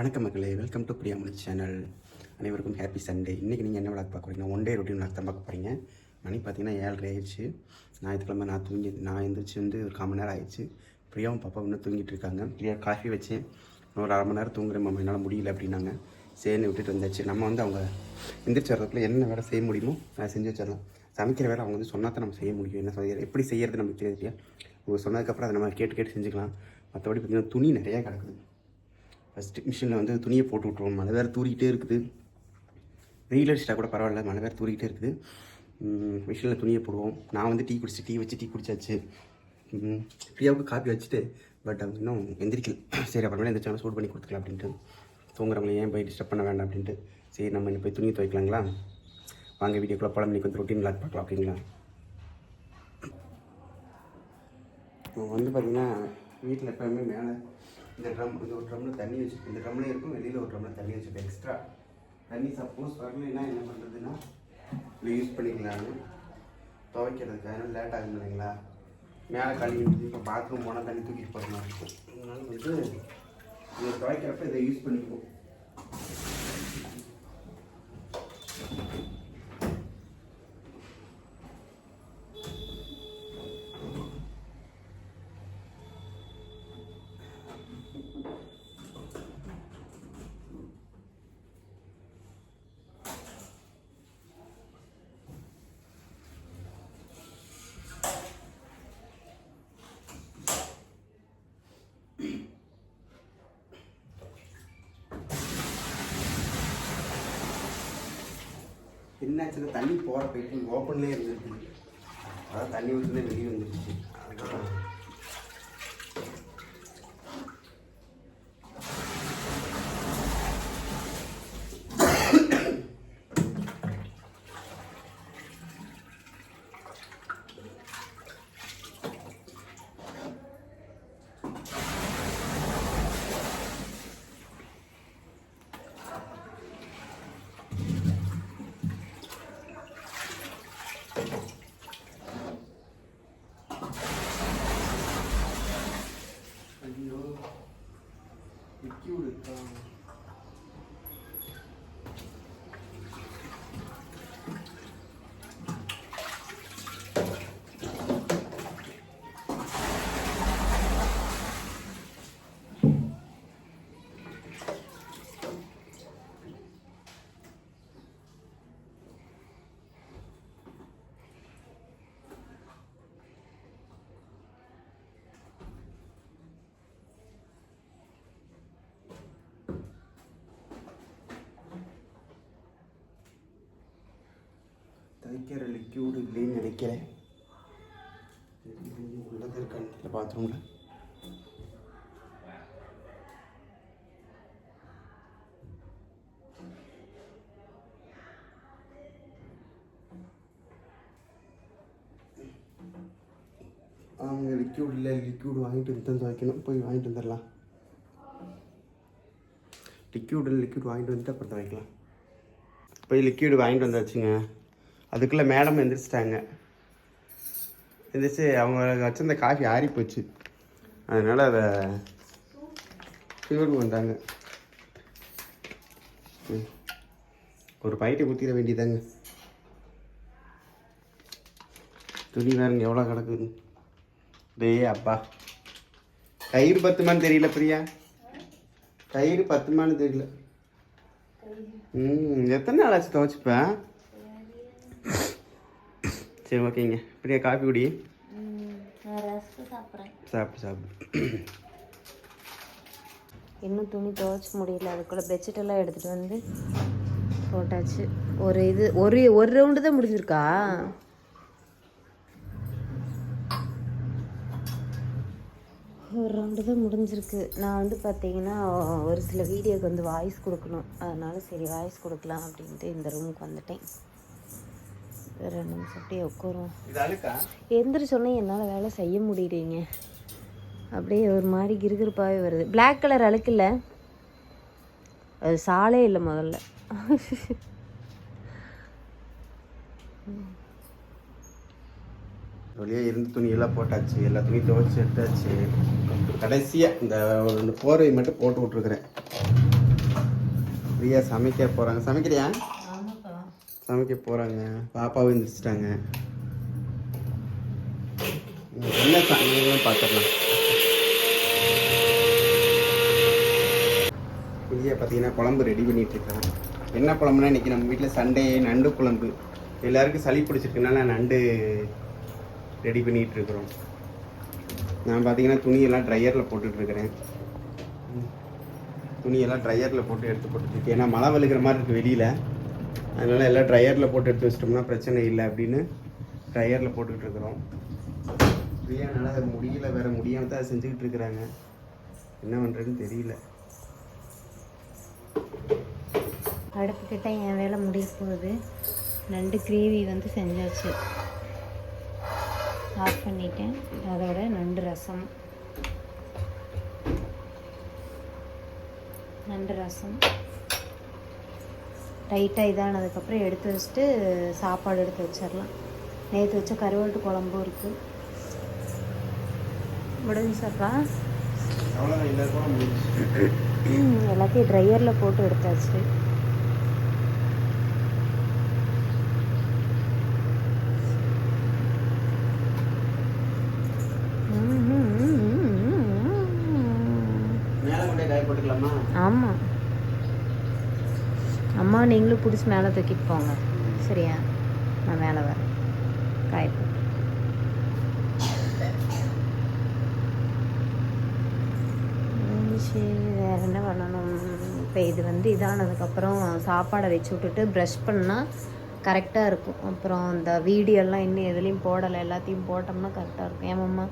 வணக்கம் மக்களே welcome to Priyamani channel அனைவருக்கும் ஹாப்பி சண்டே இன்றைக்கி நீங்கள் என்ன விளாக் பார்க்க போறீங்க? ஒன் டே ரொட்டீன் விளாக் தான் பார்க்க போகிறீங்க மணி பார்த்தீங்கன்னா ஏழரை ஆயிடுச்சு. ஞாயிற்றுக்கிழமை நான் தூங்கி நான் எந்திரிச்சு வந்து ஒரு கால் மணி நேரம் ஆயிடுச்சு. பிரியாவும் பாப்பா இன்னும் தூங்கிட்டு இருக்காங்க. பிரியா காஃபி வச்சேன் ஒரு அரை மணி நேரம் தூங்குறேன் மாமா. என்னால் முடியல அப்படின்னாங்க. சரின்னு விட்டுட்டு வந்தாச்சு. நம்ம வந்து அவங்க எந்திரிச்சு வரதுக்குள்ள என்ன வேலை செய்ய முடியுமோ அதை செஞ்சு வச்சிடலாம். சமைக்கிற வேலை அவங்க வந்து சொன்னால் தான் நம்ம செய்ய முடியும். என்ன செய்ய எப்படி செய்யறது நமக்கு தெரியாது இல்லையா? அவங்க சொன்னதுக்கப்புறம் அதை நம்ம கேட்டு கேட்டு செஞ்சுக்கலாம். மற்றபடி பார்த்திங்கன்னா துணி நிறையா கிடக்குது. ஃபஸ்ட்டு மிஷினில் வந்து துணியை போட்டு விட்ருவோம் மழை வேறு தூரிக்கிட்டே இருக்குது. வெயில் அடிச்சிட்டா கூட பரவாயில்ல மழை வேறு தூரிக்கிட்டே இருக்குது. மிஷினில் துணியை போடுவோம். நான் வந்து டீ குடிச்சு டீ வச்சு டீ குடிச்சாச்சு. ஃப்ரீயாவுக்கு காப்பி வச்சுட்டு பட் அவங்க இன்னும் எந்திரிக்கல. சரி அப்புறமேல எந்திரிச்சாலும் சூடு பண்ணி கொடுத்துக்கலாம் அப்படின்ட்டு. தூங்குறவங்களை ஏன் போய் டிஸ்டர்ப் பண்ண வேண்டாம் அப்படின்ட்டு. சரி நம்ம இன்னும் போய் துணியை துவைக்கலாங்களா? வாங்க வீடியோக்குள்ளே பழம் இன்னைக்கு வந்து ரொட்டீன் விளாக் பார்க்கலாம் அப்படிங்களா? வந்து பார்த்திங்கன்னா வீட்டில் எப்போயுமே மேலே இந்த ட்ரம் இந்த ஒரு ட்ரம்மில் தண்ணி வச்சுருக்கேன் இந்த ட்ரம்லேயும் இருக்கும் வெளியில் ஒரு ட்ரம்மில் தண்ணி வச்சுருக்கேன் எக்ஸ்ட்ரா தண்ணி சப்போஸ் வரலைன்னா என்ன பண்ணுறதுன்னா இதை யூஸ் பண்ணிக்கலாம்னு துவைக்கிறதுக்கு அதனால் லேட் ஆகும் இல்லைங்களா? மேலே கழுவி இப்போ பாத்ரூம் போனால் தண்ணி தூக்கிட்டு போகிற மாதிரி இருக்கும். அதனால வந்து இதை துவைக்கிறப்ப இதை யூஸ் பண்ணிக்குவோம். என்னாச்சுன்னா தண்ணி போகிற போயிட்டு ஓப்பன்லேயே இருந்துருக்கு. அதான் தண்ணி ஊற்றுனே வெளியே வந்துருச்சு. அதுதான் ஐயோ லிக்யூடு தைக்கிற லிக்யூடு இல்லைன்னு நினைக்கிறேன். உள்ளது இருக்கான்னு தெரியல பாத்ரூமில் அவங்க லிக்யூட் இல்லை. லிக்யூட் வாங்கிட்டு வந்து தான் துவைக்கணும். போய் வாங்கிட்டு வந்துடலாம். லிக்யூட் லிக்யூட் வாங்கிட்டு வந்துட்டு அப்புறம் துவைக்கலாம். போய் லிக்யூடு வாங்கிட்டு வந்தாச்சுங்க. அதுக்குள்ளே மேடம் எந்திரிச்சிட்டாங்க. எந்திரிச்சு அவங்க வச்சிருந்த காஃபி ஆறி போச்சு. அதனால் அதை ஃபியூர் வந்தாங்க ம். ஒரு பைட்டை குத்திட வேண்டியதாங்க. துணி வேறுங்க எவ்வளோ கிடக்குது? டேய் அப்பா. கயிறு பத்துமான்னு தெரியல பிரியா. கயிறு பத்துமான்னு தெரியல. ம் எத்தனை நாள் ஆச்சு துவச்சிப்பேன் சரி ஓகேங்க பிரியா காஃபி குடி. சாப்பிட்டு சாப்பிடு இன்னும் துணி துவைச்ச முடியல. அதுக்குள்ளே பெட்ஷீட் எல்லாம் எடுத்துகிட்டு வந்து போட்டாச்சு. ஒரு இது ஒரு ஒரு ரவுண்டு தான் முடிஞ்சிருக்கா? ஒரு ரவுண்டு தான் முடிஞ்சிருக்கு. நான் வந்து பார்த்தீங்கன்னா ஒரு சில வீடியோக்கு வந்து வாய்ஸ் கொடுக்கணும். அதனால சரி வாய்ஸ் கொடுக்கலாம் அப்படின்ட்டு இந்த ரூமுக்கு வந்துட்டேன். ரெண்டு நிமிஷம் அப்படியே உட்காரும் அழுக்கா? எந்திரிச்சோன்னே என்னால் வேலை செய்ய முடியலைங்க. அப்படியே ஒரு மாதிரி கிறுகிறுப்பாகவே வருது. Black கலர் அழுக்கில்ல? அது சாலே இல்லை முதல்ல. வெளியே இருந்த துணியெல்லாம் போட்டாச்சு எல்லா துணியும் துவைச்சி எடுத்தாச்சு. கடைசியாக இந்த ரெண்டு போர்வை மட்டும் போட்டு விட்ருக்குறேன் பிரியா சமைக்க போகிறாங்க சமைக்கிறியா? சமைக்க போகிறாங்க பாப்பாவும் எழுந்திரிச்சிட்டாங்க என்ன சமையலும் பார்த்துடலாம் இங்கே பார்த்தீங்கன்னா குழம்பு ரெடி பண்ணிகிட்டு இருக்காங்க. என்ன குழம்புனா இன்னைக்கு நம்ம வீட்டில் சண்டே நண்டு குழம்பு. எல்லாருக்கும் சளி பிடிச்சிருக்கனால நண்டு ரெடி பண்ணிகிட்ருக்குறோம் இருக்கிறோம். நான் பார்த்தீங்கன்னா துணியெல்லாம் ட்ரையரில் போட்டுட்ருக்கிறேன் துணியெல்லாம் ட்ரையரில் போட்டு எடுத்து போட்டுட்ருக்கேன் ஏன்னா மழை விழுகிற மாதிரி இருக்குது வெளியில். அதனால் எல்லாம் ட்ரையரில் போட்டு எடுத்து வச்சிட்டோம்னா பிரச்சனை இல்லை அப்படின்னு ட்ரையரில் போட்டுக்கிட்டு இருக்கிறோம். அதை முடியல வேறு முடியாமல் தான் அதை செஞ்சுக்கிட்டு இருக்கிறாங்க. என்ன பண்ணுறதுன்னு தெரியல. அடுப்புக்கிட்ட என் வேலை முடிய போகுது. நண்டு கிரேவி வந்து செஞ்சாச்சு. ஆஃப் பண்ணிட்டேன். அதோட நண்டு ரசம். நண்டு ரசம். டைட்டாக இதானதுக்கப்புறம் எடுத்து வச்சுட்டு சாப்பாடு எடுத்து வச்சிடலாம். நேற்று வச்ச கருவாட்டு குழம்பும் இருக்குது முடிஞ்சுச்சு எல்லாத்தையும் ட்ரையரில் போட்டு எடுத்தாச்சு. ஆமாம் அம்மா நீங்களும் பிடிச்சி மேலே தூக்கிட்டு போங்க. சரியா? நான் மேலே வரேன். காய்ப்பு சரி வேறு என்ன பண்ணணும்? இப்போ இது வந்து இதானதுக்கப்புறம் சாப்பாடை வச்சு விட்டுட்டு ப்ரஷ் பண்ணால் கரெக்டாக இருக்கும். அப்புறம் இந்த வீடியோலாம் இன்னும் எதுலேயும் போடலை. எல்லாத்தையும் போட்டோம்னா கரெக்டாக இருக்கும். ஏமாம்மா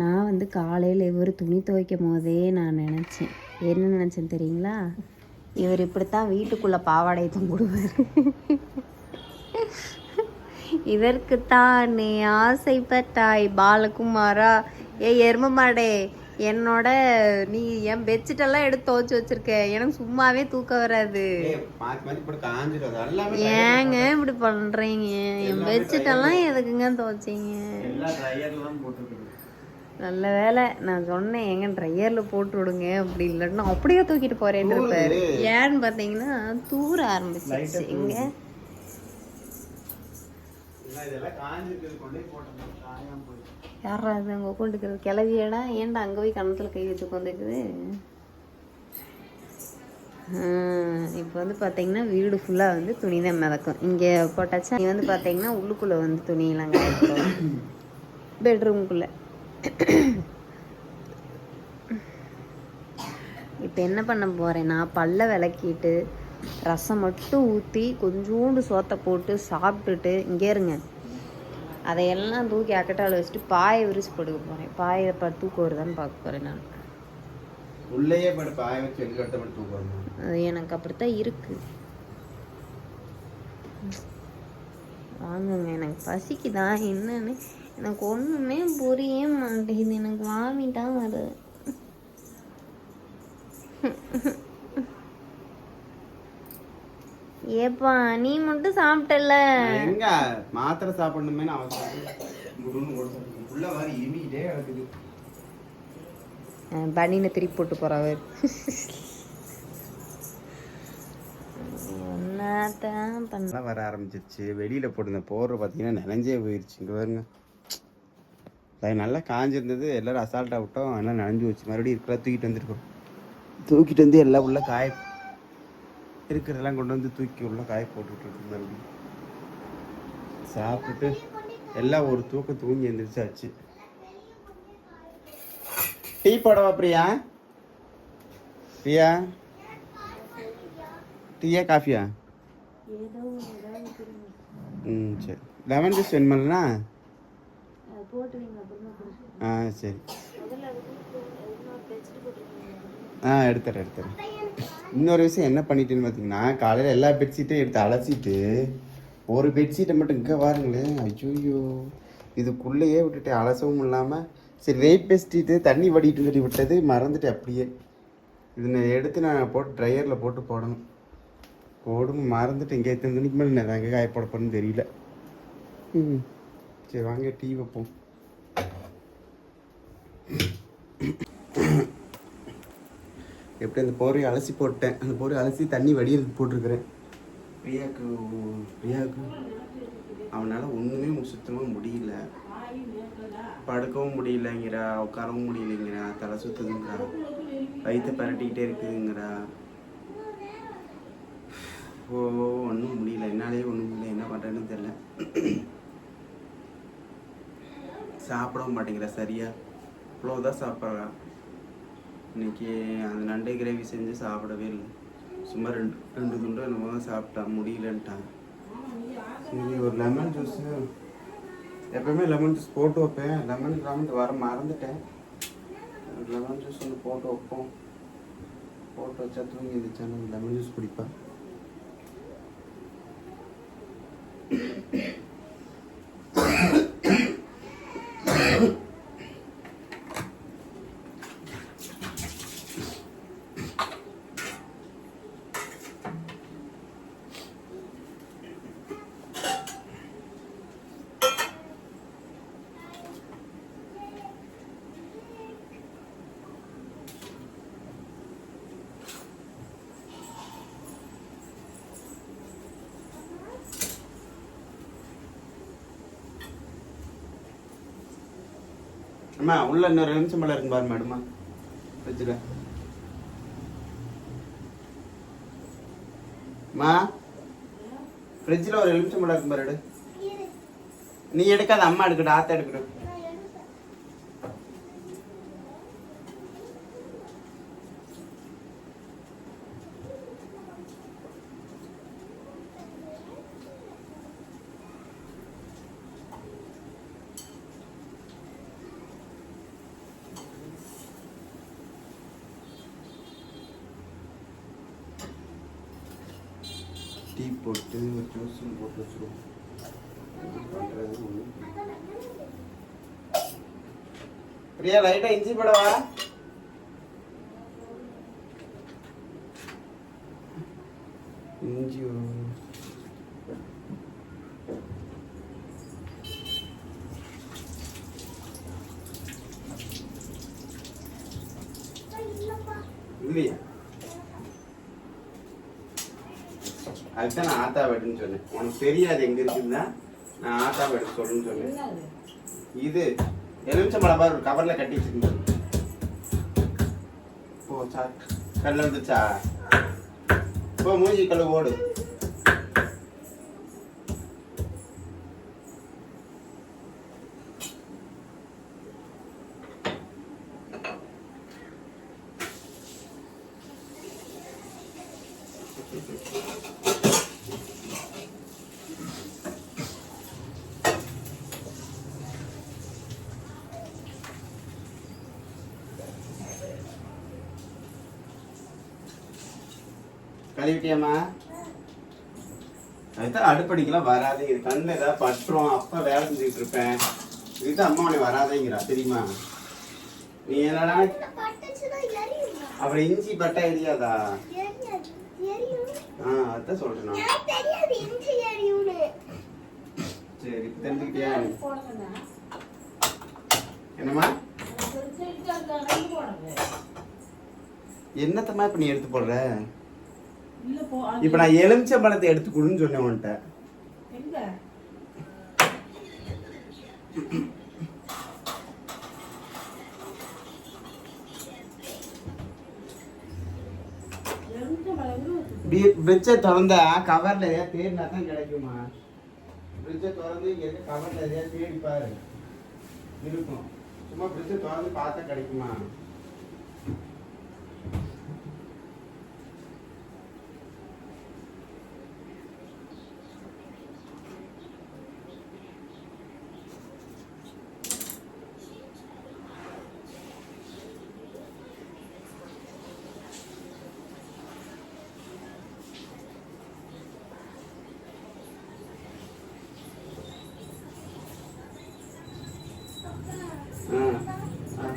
நான் வந்து காலையில் இவர் துணி துவைக்கும் போதே நான் நினச்சேன். என்ன நினச்சேன் தெரியுங்களா? இவர் இப்படித்தான் வீட்டுக்குள்ளே பாவாடை தொங்கிடுவார் இதற்குத்தான் நீ ஆசைப்பட்டாய் பாலகுமாரா? ஏ எரும மாடே என்னோட நீ என் பெட்ஷீட்டெல்லாம் எடுத்து துவைச்சு வச்சிருக்க. எனக்கு சும்மாவே தூக்கம் வராது. ஏங்க இப்படி பண்ணுறீங்க என் பெட்ஷீட்டெல்லாம் எதுக்குங்க துவைச்சீங்க எல்லாம் ட்ரையரில் தான் போட்டுருக்குது நல்ல வேலை. நான் சொன்னேன் எங்க ட்ரையரில் போட்டு விடுங்க. அப்படி இல்லைன்னா அப்படியே தூக்கிட்டு போறேன்னு இருப்பாரு. ஏன்னு பார்த்தீங்கன்னா தூர ஆரம்பிச்சிருச்சு. இங்க யாரா அது அங்கே உட்காந்துக்கிறது கிளவியடா ஏன்டா அங்கே போய் கணத்தில் கை வச்சு உட்காந்துக்குது இப்போ வந்து பார்த்தீங்கன்னா வீடு ஃபுல்லாக வந்து துணி தான் மிதக்கும். இங்கே போட்டாச்சா? நீ வந்து பார்த்தீங்கன்னா உள்ளுக்குள்ளே வந்து துணியெல்லாம் காய்க்கும் பெட்ரூம்குள்ளே இப்போ என்ன பண்ண போகிறேன்னா பல்ல விளக்கிட்டு ரசம் மட்டும் ஊற்றி கொஞ்சோண்டு சோத்தை போட்டு சாப்பிட்டுட்டு இங்கே இருங்க. அதையெல்லாம் தூக்கி அக்கட்டாவில் வச்சுட்டு பாயை விரிச்சு படுக்க போகிறேன் பாயை ப தூக்க வருதான்னு பார்க்க போகிறேன் நான். உள்ளேயே படு பாய வச்சு வெளில எடுத்த மட்டும் தூக்கணும் அது எனக்கு அப்படித்தான் இருக்கு. வாங்குங்க எனக்கு பசிக்குதா என்னன்னு. எனக்கு ஒன்றுமே புரிய மாட்டேங்குது. எனக்கு வாமிட்டா வருது. ஏப்பா நீ மட்டும் சாப்பிட்டல எங்க? மாத்திரை சாப்பிடணுமே பனினை திருப்பி போட்டு மழை வர ஆரம்பிச்சிருச்சு. வெளியில போட்டிருந்த போர்வை பார்த்தீங்கன்னா நினைஞ்சே போயிடுச்சு இங்க பாருங்க. அது நல்லா காஞ்சிருந்தது. எல்லாரும் அசால்ட்டாக விட்டோம். எல்லாம் நனைஞ்சு வச்சு மறுபடியும் இருக்கிற தூக்கிட்டு வந்திருக்கோம். தூக்கிட்டு வந்து எல்லாம் உள்ள காய இருக்கிறதெல்லாம் கொண்டு வந்து தூக்கி உள்ள காய போட்டுட்டு இருக்கு மறுபடியும். சாப்பிட்டுட்டு எல்லாம் ஒரு தூக்கம் தூங்கி எந்திரிச்சாச்சு. டீ போடவா பிரியா? பிரியா? டீயா காஃபியா? ம் சரி. லெமன் ஜூஸ் வேணுமில்லண்ணா ஆ சரி. ஆ எடுத்துறேன் எடுத்துறேன். இன்னொரு விஷயம் என்ன பண்ணிட்டேன்னு பார்த்தீங்கன்னா காலையில் எல்லா பெட்ஷீட்டையும் எடுத்து அலசிட்டு ஒரு பெட்ஷீட்டை மட்டும் இங்கே பாருங்களேன். ஐயோ இதுக்குள்ளேயே விட்டுட்டு அலசவும் இல்லாமல் சரி வெயிட் பெஸ்டிட்டு தண்ணி வடிட்டு சொல்லி விட்டது மறந்துட்டு அப்படியே. இது எடுத்து நான் போட்டு ட்ரையரில் போட்டு போடணும். போடும் மறந்துட்டு இங்கே எத்தனை மணிக்கு மேலே நான் எங்கே காய போட போறேன்னு தெரியல. ம். சரி வாங்க டீ வைப்போம். எப்படி அந்த போர்வையை அலசி போட்டேன். அந்த போர்வை அலசி தண்ணி வடியறதுக்கு போட்டிருக்கிறேன். பிரியாவுக்கு பிரியாவுக்கு அவனால் ஒன்றுமே சுத்தமாக முடியல. படுக்கவும் முடியலங்கிறா உட்காரவும் முடியலைங்கிறா தலை சுத்துதுங்கிறா வயிற்று பரட்டிக்கிட்டே இருக்குதுங்கிறா. ஓ ஒன்றும் முடியல. என்னாலே ஒன்றும் முடியல. என்ன பண்ணுறேன்னு தெரில சாப்பிடவும் மாட்டேங்கிறா சரியாக சரியா இவ்வளோதான் சாப்பிட்றா இன்னைக்கு அந்த நண்டை கிரேவி செஞ்சு சாப்பிடவே இல்லை. சும்மா ரெண்டு ரெண்டு துண்டு என்னமோ தான் சாப்பிட்டா முடியலன்ட்டான் சரி ஒரு லெமன் ஜூஸ் எப்பவுமே லெமன் ஜூஸ் போட்டு வைப்பேன். லெமன் லெமன் வர மறந்துட்டேன். லெமன் ஜூஸ் ஒன்று போட்டு வைப்போம். போட்டு வச்சா தூங்கி இருந்துச்சான்னு லெமன் ஜூஸ் குடிப்பேன். அம்மா உள்ள இன்னொரு நிமிஷம் மேலே இருக்கு பாரு மேடமா வச்சுக்க. அம்மா ஃப்ரிட்ஜில் ஒரு எலுமிச்சம் பழம் இருக்கும் பாரு நீ எடுக்காத அம்மா எடுக்கட்டும் ஆத்தா எடுக்கட்டும். டீ போட்டு ஒரு ஜூஸும் போட்டு வச்சுருவோம். பண்ணுறது பிரியா லைட்டா இஞ்சி படவா இஞ்சி இல்லையா அதுதான் இருக்குன்னு சொன்னேன். உனக்கு தெரியாது எங்க இருக்குன்னா நான் ஆத்தா எடுத்து சொல்லுன்னு சொன்னேன். இது எலுமிச்சம்பழம் பாரு ஒரு கவர்ல கட்டி வச்சிருந்தேன். போ சார். கல்ல வந்துச்சா போ மூஞ்சி கல்லு ஓடு. கழுவிட்டியாம்மா அதுதான் அடுப்படிக்கெல்லாம் வராது இது கண்ணில் ஏதாவது பட்டுரும். அப்பா வேலை செஞ்சுட்டு இருப்பேன். இதுதான் அம்மா உன்னை வராதேங்கிறா தெரியுமா? நீ என்னடா? அப்புறம் இஞ்சி பட்டா எரியாதா. ஆ அதான் சொல்றேன் நான். எனக்கு தெரியாது இஞ்சி எரியும்னு. சரி தெரிஞ்சுக்கிட்டியா? என்னம்மா? என்னத்தம்மா இப்ப நீ எடுத்து போடுற? இப்ப நான் எலுமிச்சை பழத்தை எடுத்து கொடுன்னு சொன்னேன் உன்கிட்ட. பிரிட்ஜை திறந்தா கவர்ல எதையா தேடினா தான் கிடைக்குமா? பிரிட்ஜை திறந்து இங்க இருக்க கவர்ல எதையா தேடி பாரு. இருக்கும். சும்மா பிரிட்ஜை திறந்து பார்த்தா கிடைக்குமா ஆ ஆ.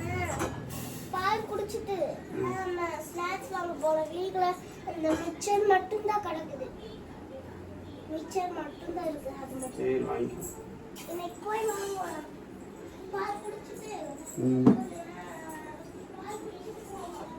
பால் குடிச்சிட்டு நம்ம ஸ்நாக்ஸ் வாங்க போற வீட்ல இந்த மிச்சர் மட்டும்தான் கிடக்குது மிச்சர் மட்டும்தான் இருக்கு அது மட்டும். சரி வாங்கிக்கோ. இன்னைக்கு போய் வாங்குவோம். பால் குடிச்சிட்டு ம் பால் குடிச்சிட்டு போவோம்.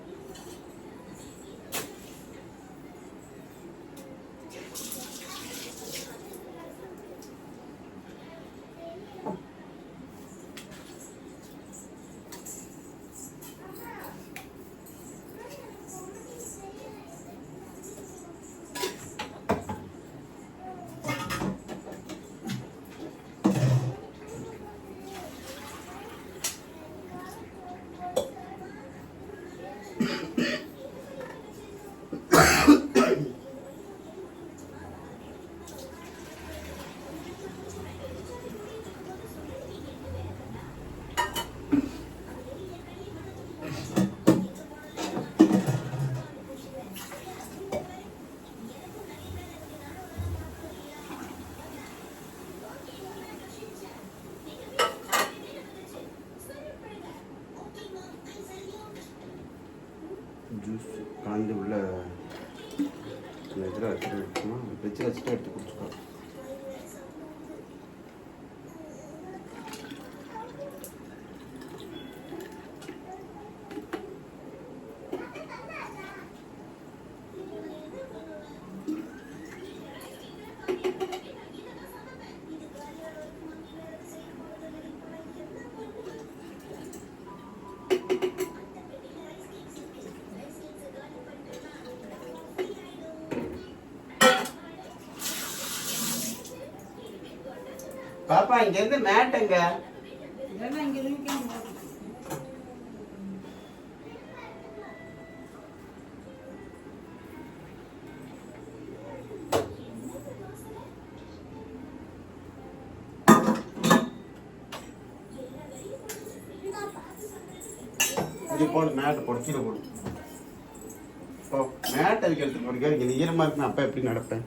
ஜூஸ் கலந்து உள்ள இந்த இதில் வச்சுட்டு எடுக்கணும் ஃப்ரிட்ஜில் வச்சுட்டு எடுத்து குடிச்சுக்கோ பாப்பா இங்கேருந்து மேட்டுங்க இது போடு மேட்டை போடு கீழே போடு ஓ மேட் அதுக்கு எடுத்து போடுங்க இங்கே ஈரமாக இருக்கு நான் அப்போ எப்படி நடப்பேன்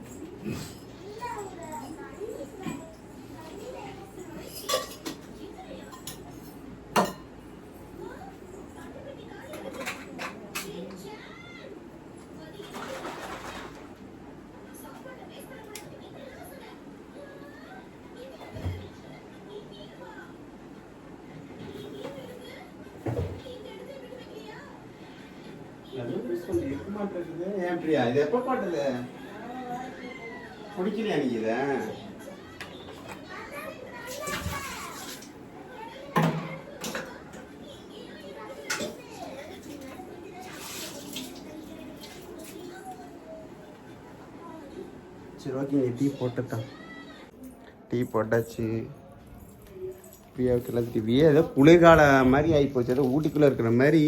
இருக்க மாட்டேங்குது ஏன் பிரியா இது எப்போ போட்டது குடிக்கலையா நீ இதை? சரி ஓகே டீ போட்டுட்டான் டீ போட்டாச்சு. பிரியாவுக்கு எல்லாத்தையும் பிரியா ஏதோ குளிர்கால மாதிரி ஆகிப்போச்சு ஏதோ ஊட்டிக்குள்ளே இருக்கிற மாதிரி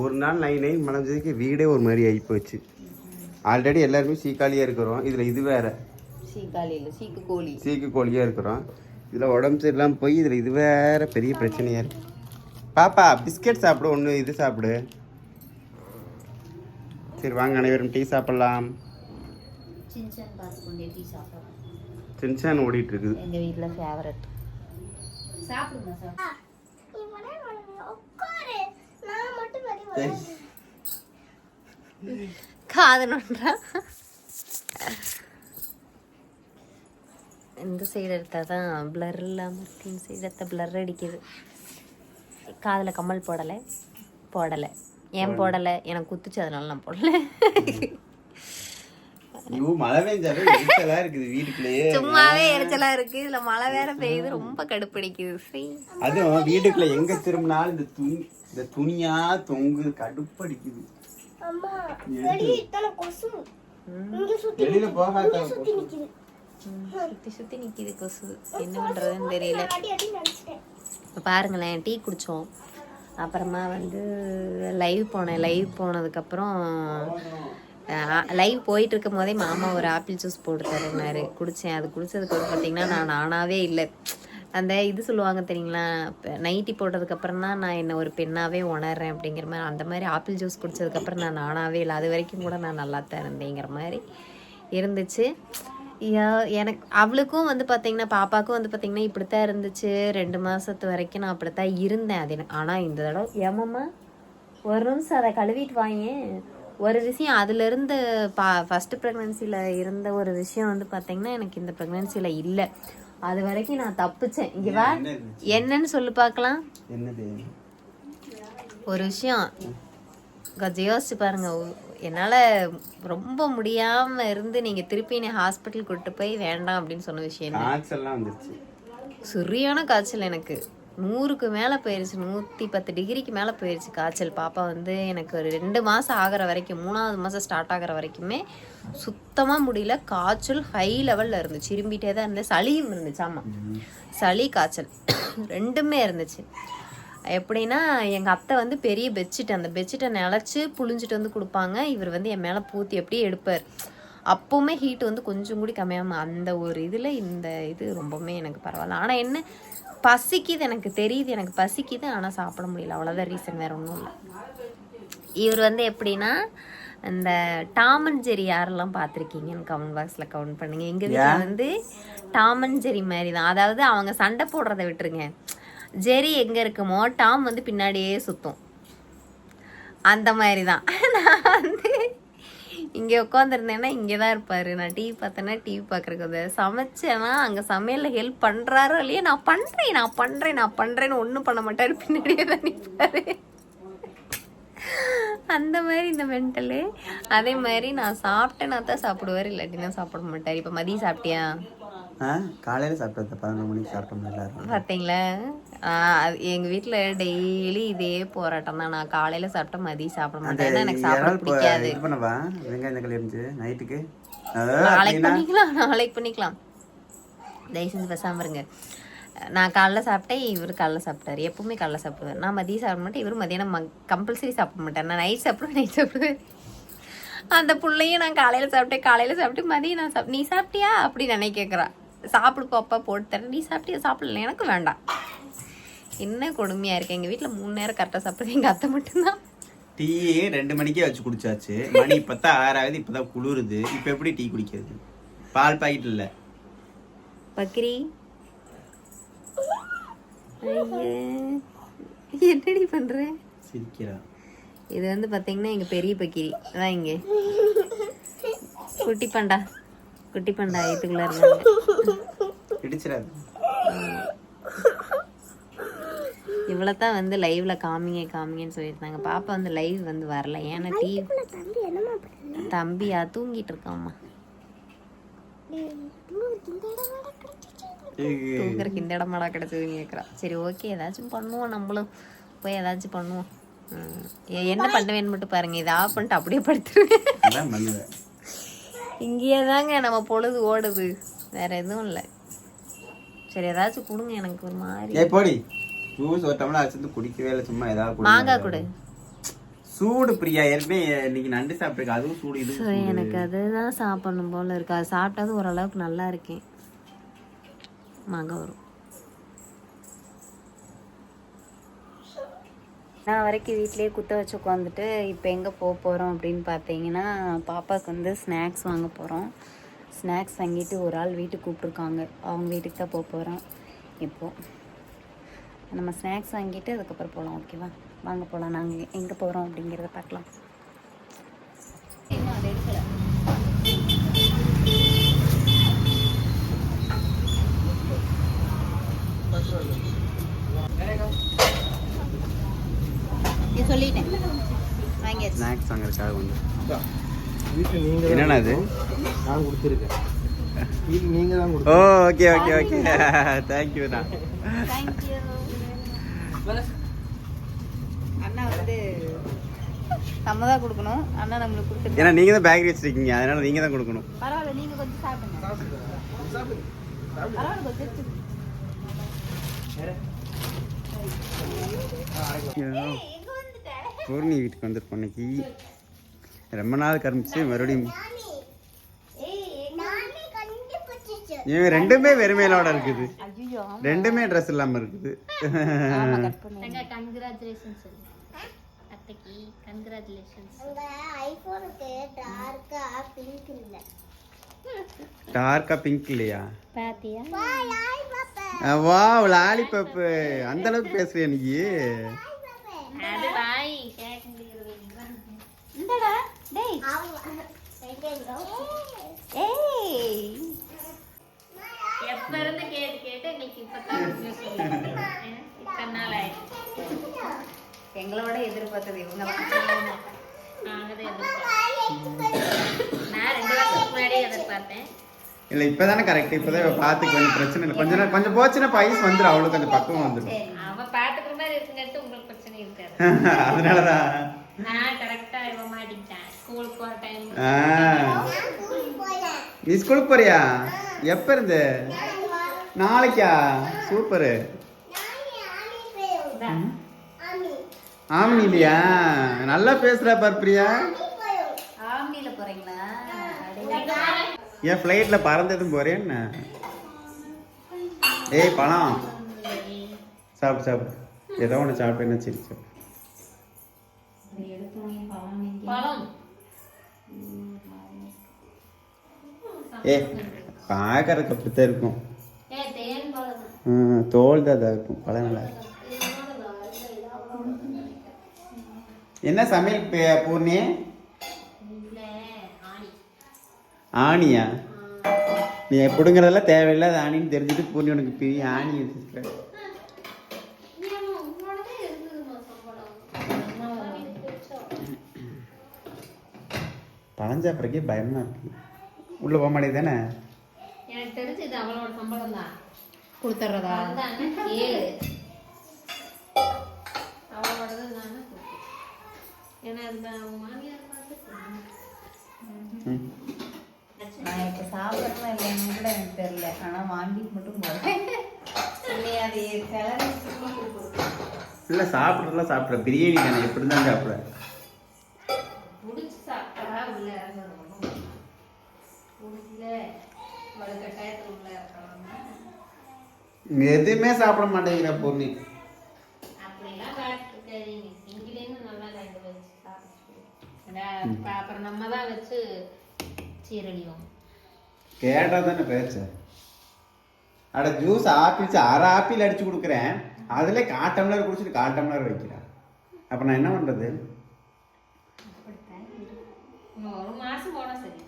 ஒரு நாள் நைன் நைன் மலைஞ்சதுக்கு வீடே ஒரு மாதிரி ஆகிப்போச்சு ஆல்ரெடி எல்லாருமே சீக்காளியாக இருக்கிறோம். இதில் இது வேற. சீக்காலியில் சீக்கு கோழி. சீக்கு கோழியாக இருக்கிறோம். இதில் உடம்பு சரியில்லாமல் போய் இதில் இது வேற பெரிய பிரச்சனையாக இருக்கு. பாப்பா பிஸ்கட் சாப்பிடு ஒன்று இது சாப்பிடு. சரி வாங்க அனைவரும் டீ சாப்பிடலாம். டென்ஷன் ஓடிட்டு இருக்குது. எங்கள் வீட்டில் ஃபேவரட் சாப்பிடுங்க சார் இவனே உட்காரு. நான் மட்டும் வெளியே. வரேன். காதணுன்றா இந்த சைடு எடுத்தால் தான் பிளர் இல்லாமல் இருக்கு இந்த சைடு எடுத்தால் பிளர் அடிக்குது. காதில் கம்மல் போடலை. போடலை. ஏன் போடலை. எனக்கு குத்துச்சு அதனால நான் போடலை. சும்மாவே எரிச்சலா இருக்கு. இதுல மழை வேற பெய்யுது. ரொம்ப கடுப்படிக்குது. அதுவும் வீட்டுக்குள்ள எங்க திரும்பினாலும் இந்த துணி இந்த துணியா தொங்குது. கடுப்படிக்குது அம்மா வெளியே இத்தனை கொசு. இங்க சுத்தி வெளியில போகாத சுத்தி நிக்குது. ம், சுத்தி சுத்தி நிக்குது கொசு. என்ன பண்றதுன்னு தெரியல. இப்போ பாருங்களேன் டீ குடித்தோம் அப்புறமா வந்து லைவ் போனேன். லைவ் போனதுக்கப்புறம் லைவ் போயிட்டு இருக்கும் போதே மாமா ஒரு ஆப்பிள் ஜூஸ் போட்டு தரேன்னாரு குடித்தேன் அது குடிச்சதுக்கு வந்து பார்த்தீங்கன்னா நான் நானாவே இல்லை. அந்த இது சொல்லுவாங்க தெரியுங்களா? நைட்டி போட்டதுக்கப்புறம் தான் நான் என்னை ஒரு பெண்ணாகவே உணர்றேன் அப்படிங்கிற மாதிரி அந்த மாதிரி ஆப்பிள் ஜூஸ் குடிச்சதுக்கப்புறம் நான் நானாவே இல்லை. அது வரைக்கும் கூட நான் நல்லா தான் இருந்தேங்கிற மாதிரி இருந்துச்சு. எனக்கு அவளுக்கும் வந்து பார்த்தீங்கன்னா பாப்பாவுக்கும் வந்து பார்த்தீங்கன்னா இப்படித்தான் இருந்துச்சு. ரெண்டு மாதத்து வரைக்கும் நான் அப்படித்தான் இருந்தேன். அது எனக்கு ஆனால் இந்த தடவை ஏமாம்மா ஒரு நிமிஷம் அதை கழுவிட்டு வாங்க ஒரு விஷயம் அதுலேருந்து பா ஃபஸ்ட்டு ப்ரெக்னென்சியில் இருந்த ஒரு விஷயம் வந்து பார்த்திங்கன்னா எனக்கு இந்த ப்ரெக்னென்சியில் இல்லை. அது வரைக்கும் நான் தப்பிச்சேன். இங்கே வா? என்னன்னு சொல்லி பார்க்கலாம். என்னது? ஒரு விஷயம். கொஞ்சம் யோசிச்சு பாருங்க. என்னால ரொம்ப முடியாம இருந்து நீங்க திருப்பி என்னை ஹாஸ்பிட்டல் கூட்டு போய் வேண்டாம் அப்படின்னு சொன்ன விஷயம் சரியான காய்ச்சல் எனக்கு. நூறுக்கு மேலே போயிருச்சு நூற்றி பத்து டிகிரிக்கு மேலே போயிடுச்சு காய்ச்சல். பாப்பா வந்து எனக்கு ஒரு ரெண்டு மாதம் ஆகிற வரைக்கும் மூணாவது மாதம் ஸ்டார்ட் ஆகிற வரைக்குமே சுத்தமாக முடியல. காய்ச்சல் ஹை லெவலில் இருந்துச்சு. இரும்பிகிட்டே தான் இருந்தது சளியும் இருந்துச்சு. ஆமாம் சளி காய்ச்சல் ரெண்டுமே இருந்துச்சு. எப்படின்னா எங்கள் அத்தை வந்து பெரிய பெட்ஷீட் அந்த பெட்ஷீட்டை நிலச்சி புழிஞ்சிட்டு வந்து கொடுப்பாங்க. இவர் வந்து என் மேலே பூத்தி எப்படி எடுப்பார். அப்போவுமே ஹீட் வந்து கொஞ்சம் கூட கம்மியாமல் அந்த ஒரு இதில் இந்த இது ரொம்பவுமே எனக்கு பரவாயில்ல. ஆனால் என்ன பசிக்குது எனக்கு தெரியுது எனக்கு பசிக்குது ஆனால் சாப்பிட முடியல. அவ்வளோதான் ரீசன் வேறு ஒன்றும் இல்லை. இவர் வந்து எப்படின்னா இந்த டாம் அண்ட் ஜெரி யாரெல்லாம் பார்த்துருக்கீங்கன்னு கமெண்ட் பாக்ஸில் கமெண்ட் பண்ணுங்க. எங்கள் வீட்டில் வந்து டாம் அண்ட் ஜெரி மாதிரி தான் அதாவது அவங்க சண்டை போடுறதை விட்டுருங்க. ஜெரி எங்கே இருக்குமோ டாம் வந்து பின்னாடியே சுற்றும் அந்த மாதிரி தான் இங்கே உட்காந்துருந்தேன்னா இங்கே தான் இருப்பார். நான் டிவி பார்த்தேன்னா டிவி பார்க்குறக்கு வந்து சமைச்சேன்னா அங்கே சமையலில் ஹெல்ப் பண்ணுறாரோ இல்லையோ நான் பண்ணுறேன் நான் பண்ணுறேன் நான் பண்ணுறேன்னு ஒன்றும் பண்ண மாட்டார். பின்னாடியே தான் நிற்பார் அந்த மாதிரி இந்த மென்டலு அதே மாதிரி நான் சாப்பிட்டேன்னா தான் சாப்பிடுவார் இல்லாட்டினா சாப்பிட மாட்டார். இப்போ மதியம் சாப்பிட்டியா? காலையில் சாப்பிட்டது பதினொரு மணிக்கு சாப்பிட்டோம் எல்லாரும் பார்த்தீங்களா ஆஹ் அது எங்க வீட்ல டெய்லி இதே போராட்டம் தான். நான் காலையில சாப்பிட்டா மதியம் சாப்பிட மாட்டேன். எனக்கு சாப்பிட பிடிக்காது. இது பண்ணவா? வெங்காயம் தக்காளி இருந்துச்சு நைட்டுக்கு? நாளைக்கு பண்ணிக்கலாம் நாளைக்கு பண்ணிக்கலாம். தயவு செஞ்சு பேசாம இருங்க. நான் காலைல சாப்பிட்டேன் இவர் காலைல சாப்பிட்டாரு. எப்பவுமே காலைல சாப்பிடுவார். நான் மதியம் சாப்பிட மாட்டேன் இவர் மதியானம் கம்பல்சரி சாப்பிட மாட்டேன். நான் நைட் சாப்பிடுவேன் நைட் சாப்பிடுவேன். அந்த புள்ளையும் நான் காலையில சாப்பிட்டேன் காலையில சாப்பிட்டு மதியம் நான் சாப் நீ சாப்பிட்டியா? அப்படின்னு நினைக்க கேட்குறா சாப்பிடு பாப்பா போட்டு தரேன். நீ சாப்பிட்டியா? சாப்பிடல. எனக்கு வேண்டாம். என்ன கொடுமையா இருக்கு. எங்க வீட்ல மூணு நேரம் கரெக்டாக சாப்பிடுறது எங்க அத்தை மட்டும்தான். டீயே ரெண்டு மணிக்கே வச்சு குடிச்சாச்சு. மணி இப்பதான் ஆறாவது இப்பதான் குளிருது. இப்போ எப்படி டீ குடிக்கிறது? பால் பாக்கெட் இல்ல. பக்ரி. ஐயே, என்னடி பண்ற? சிரிக்கிறா. இது வந்து பாத்தீங்கன்னா எங்க பெரிய பக்கிரி அதான் இங்க. குட்டி பண்டா. குட்டி பண்டா இதுக்குள்ள இருந்தாங்க இடிச்சிடாது. இவ்வளோ தான் வந்து லைவ்ல காமிங்க காமிங்கன்னு சொல்லியிருந்தாங்க. பாப்பா வந்து லைவ் வந்து வரல. ஏன்னா டீ தம்பி என்னமா பண்ணுது? தம்பியா தூங்கிட்டு இருக்காம்மா. தூங்குறதுக்கு இந்த இடமாடா கிடச்சதுன்னு கேட்குறா சரி ஓகே ஏதாச்சும் பண்ணுவோம் நம்மளும். போய் ஏதாச்சும் பண்ணுவோம். என்ன பண்ணுவேன்னு மட்டும் பாருங்க. இதை ஆஃப் பண்ணிட்டு அப்படியே படுத்துருவேன். இங்கேயே தாங்க நம்ம பொழுது ஓடுது. வேற எதுவும் இல்லை. சரி ஏதாச்சும் கொடுங்க எனக்கு ஒரு மாதிரி. ஏய் போடி. ஜூஸ் ஒரு டம்ளர் அடிச்சு குடிக்கவே இல்லை சும்மா ஏதாவது குடி. மாங்காய் கொடு. சூடு பிரியா ஏற்கனவே இன்னைக்கு நண்டு சாப்பிட்டுருக்க அதுவும் சூடு சூடு. எனக்கு அதுதான் சாப்பிடணும் போல இருக்கு. அது சாப்பிட்டது ஓரளவுக்கு நல்லா இருக்கேன் மக வரும். நான் வரைக்கும் வீட்லயே குத்த வச்சு உட்காந்துட்டு இப்போ எங்கே போக போகிறோம் அப்படின்னு பார்த்தீங்கன்னா பாப்பாவுக்கு வந்து ஸ்நாக்ஸ் வாங்க போகிறோம் ஸ்நாக்ஸ் வாங்கிட்டு ஒரு ஆள் வீட்டுக்கு கூப்பிட்ருக்காங்க அவங்க வீட்டுக்கு தான் போக போகிறோம் இப்போது நம்ம ஸ்நாக்ஸ் வாங்கிட்டு அதுக்கப்புறம் போகலாம் ஓகேவா வாங்க போகலாம் நாங்கள் எங்கே போகிறோம் அப்படிங்கிறத பார்க்கலாம். இன்னும் அதை எடுக்கல சொல்லிட்டேன். வாங்கியாச்சு. ஸ்நாக்ஸ் வாங்குறதுக்காக வந்து வீட்டில் நீங்கள் என்னண்ணா அது? நான் கொடுத்துருக்கேன். நீங்கள் தான் ஓ ஓகே ஓகே ஓகே தேங்க்யூண்ணா தேங்க்யூ அண்ணா. வந்து நம்ம தான் கொடுக்கணும். அண்ணா நம்மளுக்கு கொடுத்துட்டு ஏன்னா நீங்கள் தான் பேக்கரி வச்சிருக்கீங்க. அதனால நீங்கள் தான் கொடுக்கணும். பரவாயில்ல நீங்கள் கொஞ்சம் சாப்பிடுங்க. பரவாயில்ல கொஞ்சம் எடுத்து. பூர்ணி வீட்டுக்கு வந்திருக்கோம் இன்னைக்கு. ரொம்ப நாள் கருமிச்சு மறுபடியும் இவன் ரெண்டுமே வெறுமையிலோட இருக்குது. ஐயோ ரெண்டுமே ட்ரெஸ் இல்லாம இருக்குது. ஆமா கட் பண்ணு கங்க்ராச்சுலேஷன்ஸ் சொல்லு. அத்தைக்கு கங்க்ராச்சுலேஷன்ஸ் அங்க ஐபோனுக்கு டார்க்கா பிங்க் இல்ல. டார்க்கா பிங்க் இல்லையா? வா லாலிபப்பு அந்த அளவுக்கு பேசுறியா நீ? டேய் ஏய் எப்ப இருந்து கேட்டு கேட்டு இன்னைக்கு இப்பதான் இத்தனை நாள் ஆயிடுச்சு. எங்களோட எதிர்பார்த்தது இவங்க இல்ல இப்பதானே கரெக்ட் இப்பதான் இவ பாத்துக்கு கொஞ்சம் பிரச்சனை இல்லை. கொஞ்ச நேரம் கொஞ்சம் போச்சுன்னா பைஸ் வந்துடும் அவளுக்கு கொஞ்சம் பக்குவம் வந்துடும் அவ பாத்துக்கிற மாதிரி இருக்குங்கிறது உங்களுக்கு பிரச்சனை இருக்காது. அதனாலதான். நான் கரெக்டா இவ மாட்டிக்கிட்டேன் ஸ்கூலுக்கு போற டைம் ஆ. ஸ்கூல் போறேன் நீ ஸ்கூலுக்கு போறியா? எப்ப இருந்து? நாளைக்கா? சூப்பரு. ஆமாம் இல்லையா நல்லா பேசுறா பார் பிரியா. ஏன் ஃப்ளைட்ல பறந்ததும் போறேன் என்ன? ஏய் பழம். சாப்பிடு சாப்பிடு. ஏதோ ஒன்று சாப்பிட்டேன்னா சரி சாப்பிடு பழம். ஏ பார்க்கறதுக்கு அப்படித்தான் இருக்கும். தோல் தான் இருக்கும். பழம் நல்லா இருக்கும். என்ன சமையல் பூர்ணி? ஆணியா? நீ பிடுங்கிறதெல்லாம் தேவையில்லாத ஆணின்னு தெரிஞ்சுட்டு பூர்ணி உனக்கு பெரிய? ஆணி வச்சிருக்க பழஞ்சா பிறகு பயமா இருக்கு. உள்ள போக மாட்டேது தானே? எனக்கு தெரிஞ்சு இது அவளோட சம்பளம் தான். கொடுத்துட்றதா ஏழு. அவளோடது நான் ஏன்னா அது அவங்க மாமியார் பார்த்து ம். நான் இப்போ சாப்பிட்றேன் இல்லைன்னு கூட எனக்கு தெரியல. ஆனால் வாங்கிட்டு மட்டும் போகிறேன் இல்லை சாப்பிட்றதுலாம் சாப்பிட்ற. பிரியாணி தானே எப்படி தான் சாப்பிட்ற. எதுவுமே சாப்பிட மாட்டேங்கிற சாப்பிட்டு அப்புறம் நம்ம தான் வச்சு சீரழிவோம். கேட்டா தானே பேச்ச. அட ஜூஸ் ஆப்பிள் அரை ஆப்பிள் அடிச்சு கொடுக்குறேன். அதுல கால் டம்ளர் குடிச்சிட்டு கால் டம்ளர் வைக்கிறேன் அப்ப நான் என்ன. இன்னும் ஒரு மாசம் போனா சரி.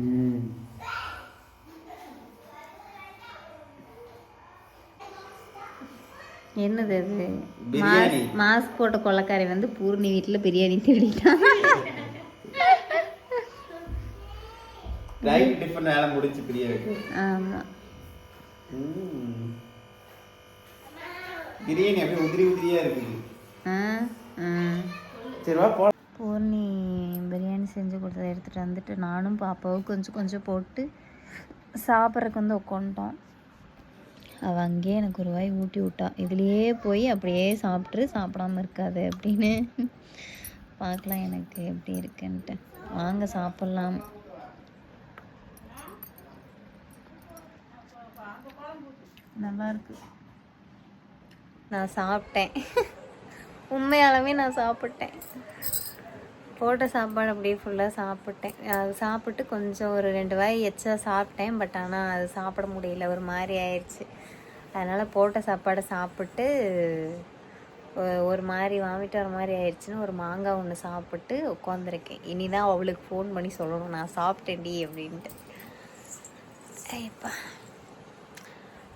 ம். என்னது அது? மாஸ்க் போட்ட கொள்ளக்காரி வந்து பூர்ணி வீட்டில் பிரியாணி தேடிட்டான் டிஃபன் வேலை முடிச்சு பிரியாணி. ஆமாம் ம். பிரியாணி அப்படியே உதிரி உதிரியா இருக்குது ஆ ம் சரி வா போ. பூர்ணி பிரியாணி செஞ்சு கொடுத்ததை எடுத்துகிட்டு வந்துட்டு நானும் பாப்பாவும் கொஞ்சம் கொஞ்சம் போட்டு சாப்பிட்றதுக்கு வந்து உட்காந்துட்டோம் அவள் அங்கேயே எனக்கு ஒரு வாய் ஊட்டி விட்டா. இதுலேயே போய் அப்படியே சாப்பிட்ரு சாப்பிடாம இருக்காது அப்படின்னு. பார்க்கலாம் எனக்கு எப்படி இருக்குன்ட்டு. வாங்க சாப்பிட்லாம். நல்லா இருக்கு. நான் சாப்பிட்டேன். உண்மையாலுமே நான் சாப்பிட்டேன். போட்ட சாப்பாடு அப்படியே ஃபுல்லாக சாப்பிட்டேன். அது சாப்பிட்டு கொஞ்சம் ஒரு ரெண்டு வாய் எச்சா சாப்பிட்டேன். பட் ஆனால் அது சாப்பிட முடியல. ஒரு மாதிரி ஆயிடுச்சு அதனால் போட்ட சாப்பாடை சாப்பிட்டு ஒரு மாதிரி வாமிட்டு வர மாதிரி ஆயிடுச்சுன்னு ஒரு மாங்காய் ஒன்று சாப்பிட்டு உட்காந்துருக்கேன் இனி தான் அவளுக்கு ஃபோன் பண்ணி சொல்லணும். நான் சாப்பிட்டேன்டி அப்படின்ட்டு. ஐயப்பா.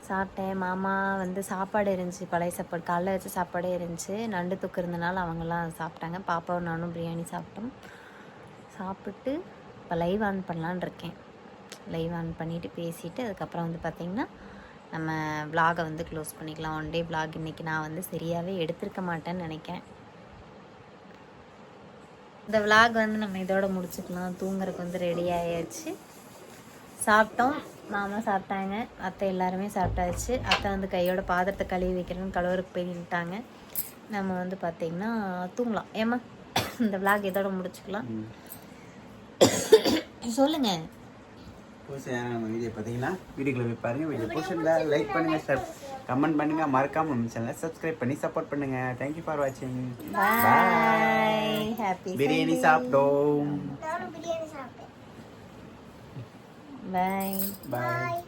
சாப்பிட்டேன். மாமா வந்து சாப்பாடு இருந்துச்சு. பழைய சாப்பாடு காலைல வச்ச சாப்பாடே இருந்துச்சு. நண்டு தொக்கு இருந்தனால அவங்கெல்லாம் சாப்பிட்டாங்க. பாப்பாவும் நானும் பிரியாணி சாப்பிட்டோம். சாப்பிட்டு இப்போ லைவ் ஆன் பண்ணலான் இருக்கேன். லைவ் ஆன் பண்ணிவிட்டு பேசிவிட்டு அதுக்கப்புறம் வந்து பார்த்திங்கன்னா நம்ம vlog-அ வந்து க்ளோஸ் பண்ணிக்கலாம். ஒன் டே vlog இன்றைக்கி நான் வந்து சரியாகவே எடுத்திருக்க மாட்டேன்னு நினைக்கிறேன். இந்த vlog வந்து நம்ம இதோட முடிச்சுக்கலாம். தூங்குறதுக்கு வந்து ரெடி ஆயாச்சு. சாப்பிட்டோம். மாமா சாப்பிட்டாங்க. அத்தை எல்லாருமே சாப்பிட்டாச்சு. அத்தை வந்து கையோட பாத்திரத்தை கழுவி வைக்கிறேன்னு கழுவருக்கு போய் நின்ட்டாங்க நம்ம வந்து பார்த்திங்கன்னா தூங்கலாம். ஏம்மா இந்த விளாக் இதோட முடிச்சுக்கலாம். சொல்லுங்க. புதுசாக நம்ம வீடியோ பார்த்தீங்கன்னா வீடியோக்குள்ள போய் பாருங்க. வீடியோ பிடிச்சிருந்தா லைக் பண்ணுங்க சப் கமெண்ட் பண்ணுங்க. மறக்காம நம்ம சேனலை சப்ஸ்கிரைப் பண்ணி சப்போர்ட் பண்ணுங்க. தேங்க்யூ ஃபார் வாட்சிங் பாய் ஹாப்பி பிரியாணி சாப்பிட்டோம். பாய் பாய்